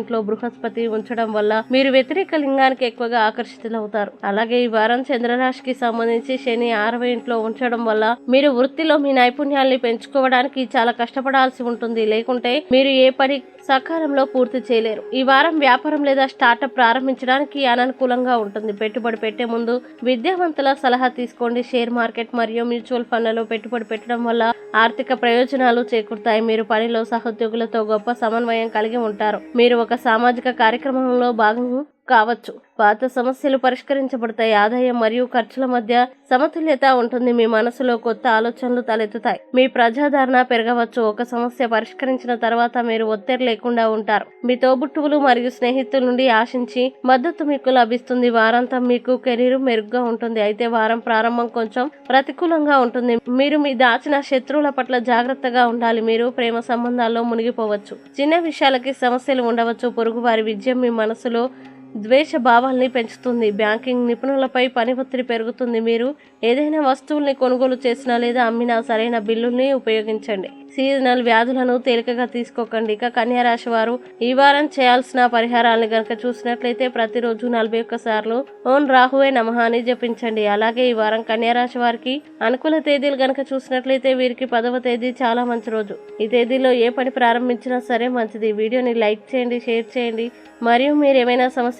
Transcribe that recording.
ఇంట్లో బృహస్పతి ఉంచడం వల్ల మీరు వ్యతిరేక లింగానికి ఎక్కువగా ఆకర్షితులవుతారు. అలాగే ఈ వారం చంద్రరాశికి సంబంధించి శని ఆరవ ఇంట్లో ఉంచడం వల్ల మీరు వృత్తిలో మీ నైపుణ్యాల్ని పెంచుకోవడానికి చాలా కష్టపడాల్సి ఉంటుంది. లేకుంటే మీరు ఏ పని సకాలంలో పూర్తి చేయలేరు. ఈ వారం వ్యాపారం లేదా స్టార్టప్ ప్రారంభించడానికి అననుకూలంగా ఉంటుంది. పెట్టుబడి పెట్టే ముందు విద్యావంతుల సలహా తీసుకోండి. షేర్ మార్కెట్ మరియు మ్యూచువల్ ఫండ్లలో పెట్టుబడి పెట్టడం వల్ల ఆర్థిక ప్రయోజనాలు చేకూరుతాయి. మీరు పనిలో సహోద్యోగులతో గొప్ప సమన్వయం కలిగి ఉంటారు. మీరు ఒక ఒక సామాజిక కార్యక్రమంలో భాగం కావచ్చు. పాత సమస్యలు పరిష్కరించబడతాయి. ఆదాయం మరియు ఖర్చుల మధ్య సమతుల్యత ఉంటుంది. మీ మనసులో కొత్త ఆలోచనలు తలెత్తుతాయి. మీ ప్రజాదరణ పెరగవచ్చు. ఒక సమస్య పరిష్కరించిన తర్వాత మీరు ఒత్తిడి లేకుండా ఉంటారు. మీ తోబుట్టువులు మరియు స్నేహితుల నుండి ఆశించి మద్దతు మీకు లభిస్తుంది. వారాంతం మీకు కెరీర్ మెరుగ్గా ఉంటుంది. అయితే వారం ప్రారంభం కొంచెం ప్రతికూలంగా ఉంటుంది. మీరు మీ దాచిన శత్రువుల పట్ల జాగ్రత్తగా ఉండాలి. మీరు ప్రేమ సంబంధాల్లో మునిగిపోవచ్చు. చిన్న విషయాలకి సమస్యలు ఉండవచ్చు. పొరుగు వారి విజయం మీ మనసులో ద్వేష భావాల్ని పెంచుతుంది. బ్యాంకింగ్ నిపుణులపై పని ఒత్తిడి పెరుగుతుంది. మీరు ఏదైనా వస్తువుల్ని కొనుగోలు చేసినా లేదా అమ్మినా సరైన బిల్లుల్ని ఉపయోగించండి. సీజనల్ వ్యాధులను తేలికగా తీసుకోకండి. ఇక కన్యారాశి వారు ఈ వారం చేయాల్సిన పరిహారాలను గనక చూసినట్లయితే ప్రతిరోజు నలభై ఒక్క సార్లు ఓన్ రాహువే నమః అని జపించండి. అలాగే ఈ వారం కన్యారాశి వారికి అనుకూల తేదీలు గనక చూసినట్లయితే వీరికి పదవ తేదీ చాలా మంచి రోజు. ఈ తేదీలో ఏ పని ప్రారంభించినా సరే మంచిది. వీడియోని లైక్ చేయండి షేర్ చేయండి. మరియు మీరు ఏమైనా సమస్య